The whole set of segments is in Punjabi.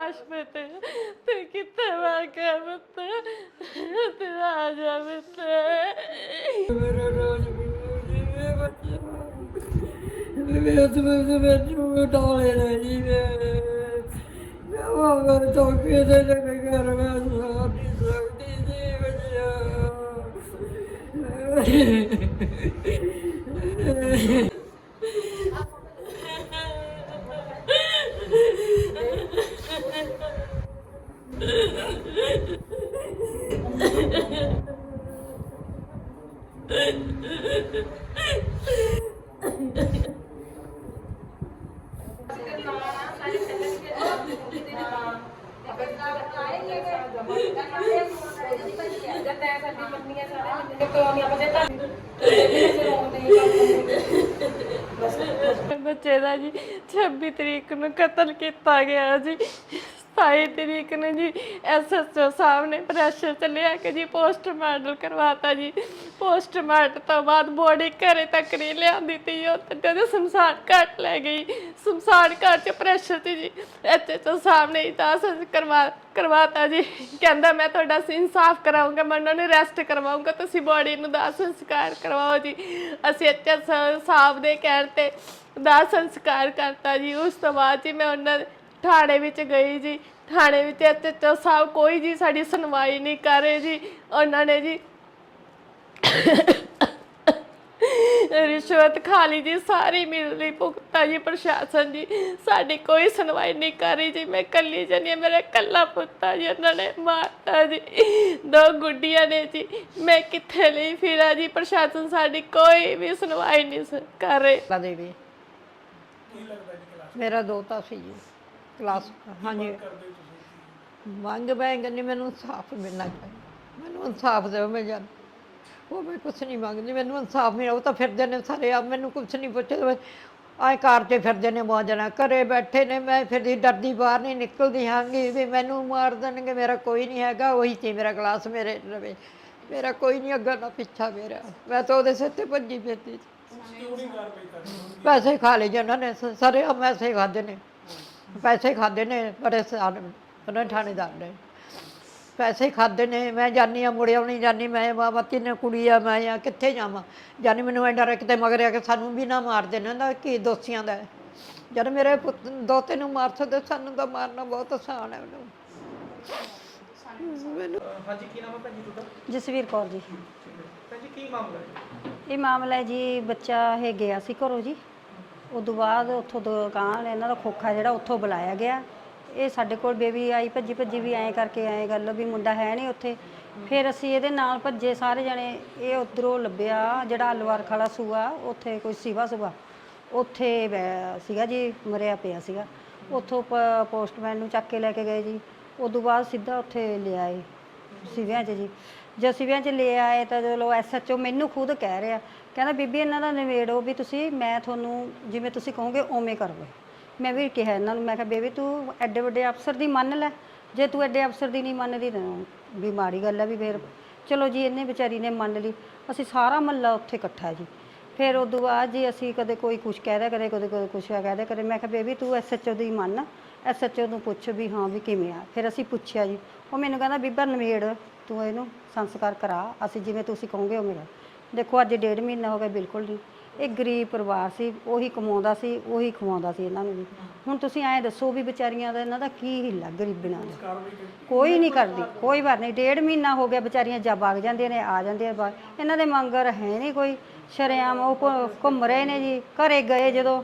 ਅਸ਼ਮਤ ਤੇ ਕਿੱਥੇ ਵਾ ਗਿਆ ਮਤ ਤੇ ਆ ਜਾ ਮਤ ਮੇਰਾ ਰੋਜ਼ ਮੇਰੇ ਬੱਚੇ ਮੇਰੇ ਹੱਥ ਵਿੱਚ ਵਿੱਚ ਡਾਲੇ ਨੇ ਜੀ ਮੈਂ ਮੈਂ ਉਹ ਤੋਂ ਕਿਹਦੇ ਦੇ ਘਰ ਮੈਂ ਬੱਚਾ ਬੱਚੇ ਦਾ ਜੀ 26 ਤਰੀਕ ਨੂੰ ਕਤਲ ਕੀਤਾ ਗਿਆ ਜੀ। 27 ਤਰੀਕ ਨੂੰ ਜੀ ਐਸਐਸਓ ਸਾਹਿਬ ਨੇ ਪ੍ਰੈਸ਼ਰ ਚੱਲਿਆ ਕਿ ਜੀ ਪੋਸਟਮਾਰਟਮ ਕਰਵਾਤਾ ਜੀ। ਪੋਸਟਮਾਰਟਮ ਤੋਂ ਬਾਅਦ ਬੋਡੀ ਘਰੇ ਤੱਕ ਨਹੀਂ ਲਿਆਂਦੀ ਤੀ, ਉਹ ਤੇ ਜਦੋਂ ਸਮਸਾਨ ਘਾਟ ਲੈ ਗਈ, ਸਮਸਾਨ ਘਾਟ ਚ ਪ੍ਰੈਸ਼ਰ ਤੇ ਜੀ ਐਸਐਸਓ ਸਾਹਿਬ ਨੇ ਤਾਂ ਕਰਵਾ, ਕਰਵਾਤਾ ਜੀ। ਕਹਿੰਦਾ ਮੈਂ ਤੁਹਾਡਾ ਇਨਸਾਫ ਕਰਾਉਂਗਾ ਮੈਂ ਉਹਨਾਂ ਨੂੰ ਰੈਸਟ ਕਰਵਾਉਂਗਾ ਤੁਸੀਂ ਬੋਡੀ ਨੂੰ ਦਾਹ ਸੰਸਕਾਰ ਕਰਵਾਓ ਜੀ। ਅਸੀਂ ਐਸਐਸਓ ਸਾਹਿਬ ਦੇ ਕਹਿਣ ਤੇ ਦਾਹ ਸੰਸਕਾਰ ਕਰਤਾ ਜੀ। ਉਸ ਤੋਂ ਬਾਅਦ ਜੀ ਮੈਂ ਉਹਨਾਂ ਥਾਣੇ ਵਿੱਚ ਗਈ ਜੀ। ਥਾਣੇ ਵਿੱਚ ਐਸਐਚਓ ਸਾਹਿਬ ਕੋਈ ਜੀ ਸਾਡੀ ਸੁਣਵਾਈ ਨਹੀਂ ਕਰ ਰਹੇ ਜੀ। ਉਹਨਾਂ ਨੇ ਜੀ ਰਿਸ਼ਵਤ ਖਾ ਲਈ ਜੀ ਸਾਰੀ ਮਿਲ ਲਈ ਭੁਗਤਾ ਜੀ ਪ੍ਰਸ਼ਾਸਨ ਜੀ। ਸਾਡੀ ਕੋਈ ਸੁਣਵਾਈ ਨਹੀਂ ਕਰ ਰਹੀ ਜੀ ਮੈਂ ਕੱਲੀ ਜਣੀ ਹਾਂ, ਮੇਰਾ ਕੱਲਾ ਪੁੱਤਾ ਜੀ ਉਹਨਾਂ ਨੇ ਮਾਰਤਾ ਜੀ। ਦੋ ਗੁੱਡੀਆਂ ਨੇ ਜੀ ਮੈਂ ਕਿੱਥੇ ਲਈ ਫਿਰਾਂ ਜੀ? ਪ੍ਰਸ਼ਾਸਨ ਸਾਡੀ ਕੋਈ ਵੀ ਸੁਣਵਾਈ ਨਹੀਂ ਸ- ਕਰ ਰਹੇ। ਲਾ ਦੇਵੀ ਮੇਰਾ ਦੋਤਾ ਸੀ ਜੀ ਕਲਾਸ ਹਾਂਜੀ। ਮੰਗ ਬੈਂਗ ਨਹੀਂ ਮੈਨੂੰ ਇਨਸਾਫ ਮਿਲਣਾ ਚਾਹੀਦਾ। ਮੈਨੂੰ ਇਨਸਾਫ ਦਿਓ ਮੈਂ ਜਾਨ। ਉਹ ਮੈਂ ਕੁਛ ਨਹੀਂ ਮੰਗਦੀ, ਮੈਨੂੰ ਇਨਸਾਫ ਮਿਲੇ ਉਹ ਤਾਂ ਫਿਰਦੇ ਨੇ ਸਾਰੇ ਆ ਮੈਨੂੰ ਕੁਛ ਨਹੀਂ ਪੁੱਛਦੇ ਆਏ ਕਾਰ ਤੇ ਫਿਰਦੇ ਨੇ ਬਹੁਤ ਜਣਾ ਘਰੇ ਬੈਠੇ ਨੇ, ਮੈਂ ਫਿਰਦੀ, ਡਰਦੀ, ਬਾਹਰ ਨਹੀਂ ਨਿਕਲਦੀ, ਹਾਂਗੀ ਵੀ ਮੈਨੂੰ ਮਾਰ ਦੇਣਗੇ, ਮੇਰਾ ਕੋਈ ਨਹੀਂ ਹੈਗਾ, ਉਹੀ ਤੇ ਮੇਰਾ ਗਲਾਸ ਮੇਰੇ ਰਵੇ, ਮੇਰਾ ਕੋਈ ਨਹੀਂ ਅੱਗਾ ਨਾ ਪਿੱਛਾ ਮੇਰਾ, ਮੈਂ ਤਾਂ ਉਹਦੇ ਸਿਰ ਤੇ ਭੱਜੀ ਫਿਰਦੀ ਪੈਸੇ ਖਾ ਲਏ ਜੀ ਉਹਨਾਂ ਨੇ ਸਾਰੇ ਆ ਪੈਸੇ ਖਾਦੇ ਨੇ, ਪੈਸੇ ਖਾਦੇ ਨੇ, ਬੜੇ ਸਾਲ ਉਹਨਾਂ ਥਾਣੇਦਾਰ ਨੇ। ਪੈਸੇ ਖਾਦੇ ਨੇ ਮੈਂ ਜਾਨੀ ਆ ਮੁੜਿਆ ਨਹੀਂ ਜਾਨੀ ਮੈਂ ਬਾਬਾ ਤਿੰਨ ਕੁੜੀ ਆ ਮੈਂ ਆ ਕਿੱਥੇ ਜਾਵਾਂ? ਜਾਨੀ ਮੈਨੂੰ ਐਂਡਾ ਕਿਤੇ ਮਗਰ ਆ ਕੇ ਸਾਨੂੰ ਵੀ ਨਾ ਮਾਰ ਦੇਣਾ ਦਾ ਕੀ ਦੋਸ਼ੀਆਂ ਦਾ ਹੈ। ਜਦ ਮੇਰੇ ਪੁੱਤ ਦੋ ਤਿੰਨ ਮਾਰ ਸਕਦੇ ਸਾਨੂੰ ਤਾਂ ਮਾਰਨਾ ਬਹੁਤ ਆਸਾਨ ਹੈ ਉਹਨੂੰ ਮੈਨੂੰ ਹਾਂਜੀ ਕੀ ਨਾਮ ਹੈ ਭੈਣ ਜੀ ਤੁਹਾਡਾ? ਜਸਵੀਰ ਕੌਰ ਜੀ। ਭੈਣ ਜੀ ਕੀ ਮਾਮਲਾ ਹੈ? ਇਹ ਮਾਮਲਾ ਹੈ ਜੀ ਬੱਚਾ ਇਹ ਗਿਆ ਸੀ ਘਰੋਂ ਜੀ। ਉਦੋਂ ਬਾਅਦ ਉੱਥੋਂ ਦੁਕਾਨ ਇਹਨਾਂ ਦਾ ਖੋਖਾ ਜਿਹੜਾ ਉੱਥੋਂ ਬੁਲਾਇਆ ਗਿਆ। ਇਹ ਸਾਡੇ ਕੋਲ ਬੇਬੀ ਆਈ, ਭੱਜੀ ਭੱਜੀ ਵੀ ਐਂ ਕਰਕੇ ਐਂ ਗੱਲ ਵੀ ਮੁੰਡਾ ਹੈ ਨਹੀਂ ਉੱਥੇ। ਫਿਰ ਅਸੀਂ ਇਹਦੇ ਨਾਲ ਭੱਜੇ ਸਾਰੇ ਜਣੇ, ਇਹ ਉਧਰੋਂ ਲੱਭਿਆ ਜਿਹੜਾ ਅਲਵਾਰ ਖਾਲਾ ਸੂਆ, ਉੱਥੇ ਕੋਈ ਸਿਵਾ ਸੁਭਾ ਉੱਥੇ ਬੈ- ਸੀਗਾ ਜੀ, ਮਰਿਆ ਪਿਆ ਸੀਗਾ। ਉੱਥੋਂ ਪ- ਪੋਸਟਮੈਨ ਨੂੰ ਚੱਕ ਕੇ ਲੈ ਕੇ ਗਏ ਜੀ। ਉਦੋਂ ਬਾਅਦ ਸਿੱਧਾ ਉੱਥੇ ਲਿਆਏ ਸਿਵਿਆਂ 'ਚ ਜੀ। ਜਦ ਸਿਵਿਆਂ 'ਚ ਲੈ ਆਏ ਤਾਂ ਚਲੋ ਐਸਐਚਓ ਮੈਨੂੰ ਖੁਦ ਕਹਿ ਰਿਹਾ, ਕਹਿੰਦਾ, ਬੀਬੀ, ਇਹਨਾਂ ਦਾ ਨਿਬੇੜੋ ਵੀ ਤੁਸੀਂ, ਮੈਂ ਤੁਹਾਨੂੰ, ਜਿਵੇਂ ਤੁਸੀਂ ਕਹੋਗੇ, ਉਵੇਂ ਕਰੋ। ਮੈਂ ਵੀ ਕਿਹਾ ਇਹਨਾਂ ਨੂੰ, ਮੈਂ ਕਿਹਾ, ਬੇਬੀ, ਤੂੰ ਐਡੇ ਵੱਡੇ ਅਫਸਰ ਦੀ ਮੰਨ ਲੈ। ਜੇ ਤੂੰ ਐਡੇ ਅਫਸਰ ਦੀ ਨਹੀਂ ਮੰਨਦੀ ਤਾਂ ਵੀ ਮਾੜੀ ਗੱਲ ਹੈ ਵੀ ਫਿਰ। ਚਲੋ ਜੀ, ਇਹਨੇ ਵਿਚਾਰੀ ਨੇ ਮੰਨ ਲਈ। ਅਸੀਂ ਸਾਰਾ ਮਹੱਲਾ ਉੱਥੇ ਇਕੱਠਾ ਜੀ। ਫਿਰ ਉਦੋਂ ਬਾਅਦ ਜੀ ਅਸੀਂ ਕਦੇ ਕੋਈ ਕੁਝ ਕਹਿਦਾ ਕਰੇ, ਕਦੇ ਕੋਈ ਕੁਝ ਕਹਿਦਾ ਕਰੇ, ਮੈਂ ਕਿਹਾ, ਬੇਬੀ, ਤੂੰ ਐਸਐਚਓ ਦੀ ਮੰਨ। ਐਸਐਚਓ ਨੂੰ ਪੁੱਛ ਵੀ ਹਾਂ ਵੀ ਕਿਵੇਂ ਆ। ਫਿਰ ਅਸੀਂ ਪੁੱਛਿਆ ਜੀ। ਉਹ ਮੈਨੂੰ ਕਹਿੰਦਾ, ਬੀਬਾ ਨਵੇੜ ਤੂੰ ਇਹਨੂੰ ਸੰਸਕਾਰ ਕਰਾ। ਅਸੀਂ ਜਿਵੇਂ ਤੁਸੀਂ ਕਹੋਗੇ ਉਹ ਮੇਰਾ ਦੇਖੋ, ਅੱਜ ਡੇਢ ਮਹੀਨਾ ਹੋ ਗਿਆ ਬਿਲਕੁਲ ਨਹੀਂ ਇਹ ਗਰੀਬ ਪਰਿਵਾਰ ਸੀ, ਉਹੀ ਕਮਾਉਂਦਾ ਸੀ, ਉਹੀ ਖਵਾਉਂਦਾ ਸੀ ਇਹਨਾਂ ਨੂੰ ਵੀ। ਹੁਣ ਤੁਸੀਂ ਐਂ ਦੱਸੋ ਵੀ ਵਿਚਾਰੀਆਂ ਦਾ ਇਹਨਾਂ ਦਾ ਕੀ ਹਿੱਲਾ ਗਰੀਬੀਆਂ ਦਾ? ਕੋਈ ਨਹੀਂ ਕਰਦੀ, ਕੋਈ ਵਾਰ ਨਹੀਂ। ਡੇਢ ਮਹੀਨਾ ਹੋ ਗਿਆ ਵਿਚਾਰੀਆਂ ਜਾ ਵਗ ਜਾਂਦੀਆਂ ਨੇ, ਆ ਜਾਂਦੀਆਂ ਬਾਹਰ। ਇਹਨਾਂ ਦੇ ਮੰਗਰ ਹੈ ਨਹੀਂ ਕੋਈ। ਸ਼ਰੇਆਮ ਉਹ ਘੁ- ਘੁੰਮ ਰਹੇ ਨੇ ਜੀ। ਘਰੇ ਗਏ ਜਦੋਂ,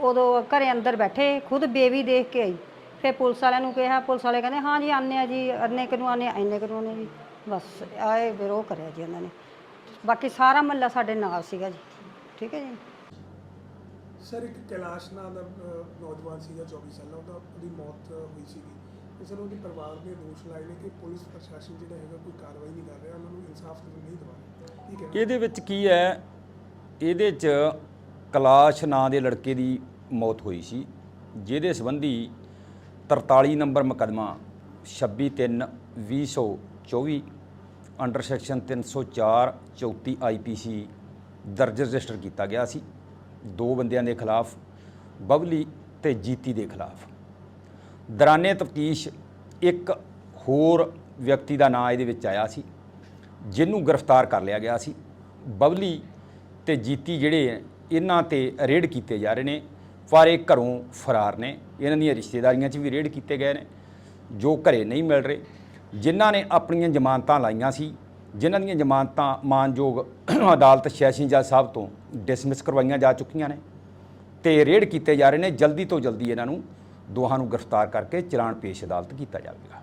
ਉਦੋਂ ਘਰੇ ਅੰਦਰ ਬੈਠੇ, ਖੁਦ ਬੇਬੀ ਦੇਖ ਕੇ ਆਈ। ਫਿਰ ਪੁਲਿਸ ਵਾਲਿਆਂ ਨੂੰ ਕਿਹਾ, ਪੁਲਿਸ ਵਾਲੇ ਕਹਿੰਦੇ, ਹਾਂ ਜੀ, ਆਉਂਦੇ ਆ ਜੀ ਅੰਨੇ ਕਿਨੂੰ ਆਨੇ ਇੰਨੇ ਕਿਨੂੰ ਆਨੇ ਜੀ। ਬਸ, ਆਏ ਵਿਰੋਧ ਕਰਿਆ ਜੀ ਉਹਨਾਂ ਨੇ। ਬਾਕੀ ਸਾਰਾ ਮਹੱਲਾ ਸਾਡੇ ਨਾਲ ਸੀਗਾ ਜੀ। ਠੀਕ ਹੈ ਜੀ? ਸਰ ਇੱਕ ਕੈਲਾਸ਼ ਨਾਂ ਦਾ ਅਹ, ਨੌਜਵਾਨ ਸੀਗਾ 24 ਸਾਲਾਂ ਦਾ ਉਹਦੀ ਮੌਤ ਹੋਈ ਸੀਗੀ। ਤੇ ਸਰ ਉਹਦੇ ਪਰਿਵਾਰ ਨੇ ਦੋਸ਼ ਲਾਏ ਨੇ ਕਿ ਪੁਲਿਸ ਪ੍ਰਸ਼ਾਸਨ ਜਿਹੜਾ ਹੈਗਾ ਕੋਈ ਕਾਰਵਾਈ ਨਹੀਂ ਕਰ ਰਿਹਾ ਉਹਨਾਂ ਨੂੰ ਇਨਸਾਫ ਨਹੀਂ ਦਿਵਾ ਰਿਹਾ। ਕੀ ਕਹਿਣਾ? ਇਹਦੇ ਵਿੱਚ ਕੀ ਹੈ? ਇਹਦੇ 'ਚ ਕਲਾਸ਼ ਨਾਂ ਦੇ ਲੜਕੇ ਦੀ ਮੌਤ ਹੋਈ ਸੀ ਜਿਹਦੇ ਸੰਬੰਧੀ 43 ਨੰਬਰ ਮੁਕੱਦਮਾ 26/3/2024 ਅੰਡਰ ਸੈਕਸ਼ਨ 304 34 ਆਈਪੀਸੀ ਦਰਜ ਰਜਿਸਟਰ ਕੀਤਾ ਗਿਆ ਸੀ। ਦੋ ਬੰਦਿਆਂ ਦੇ ਖਿਲਾਫ, ਬਬਲੀ ਤੇ ਜੀਤੀ ਦੇ ਖਿਲਾਫ। ਦਰਾਨੇ ਤਫਤੀਸ਼ ਇੱਕ ਹੋਰ ਵਿਅਕਤੀ ਦਾ ਨਾਂ ਇਹਦੇ ਵਿੱਚ ਆਇਆ ਸੀ, ਜਿਹਨੂੰ ਗ੍ਰਿਫਤਾਰ ਕਰ ਲਿਆ ਗਿਆ ਸੀ। ਬਬਲੀ ਤੇ ਜੀਤੀ ਜਿਹੜੇ ਇਹਨਾਂ ਤੇ ਰੇਡ ਕੀਤੇ ਜਾ ਰਹੇ ਨੇ, ਪਰ ਇਹ ਘਰੋਂ ਫਰਾਰ ਨੇ। ਇਹਨਾਂ ਦੀਆਂ ਰਿਸ਼ਤੇਦਾਰੀਆਂ 'ਚ ਵੀ ਰੇਡ ਕੀਤੇ ਗਏ ਨੇ, ਜੋ ਘਰੇ ਨਹੀਂ ਮਿਲ ਰਹੇ। ਜਿਨ੍ਹਾਂ ਨੇ ਆਪਣੀਆਂ ਜ਼ਮਾਨਤਾਂ ਲਾਈਆਂ ਸੀ ਜਿਨ੍ਹਾਂ ਦੀਆਂ ਜ਼ਮਾਨਤਾਂ ਮਾਨਯੋਗ ਅਦਾਲਤ ਸੈਸ਼ਨ ਜੱਜ ਸਾਹਿਬ ਤੋਂ ਡਿਸਮਿਸ ਕਰਵਾਈਆਂ ਜਾ ਚੁੱਕੀਆਂ ਨੇ ਤੇ ਰੇਡ ਕੀਤੇ ਜਾ ਰਹੇ ਨੇ, ਜਲਦੀ ਤੋਂ ਜਲਦੀ ਇਹਨਾਂ ਨੂੰ ਦੋਹਾਂ ਨੂੰ ਗ੍ਰਿਫਤਾਰ ਕਰਕੇ ਚਲਾਨ ਪੇਸ਼ ਅਦਾਲਤ ਕੀਤਾ ਜਾਵੇਗਾ।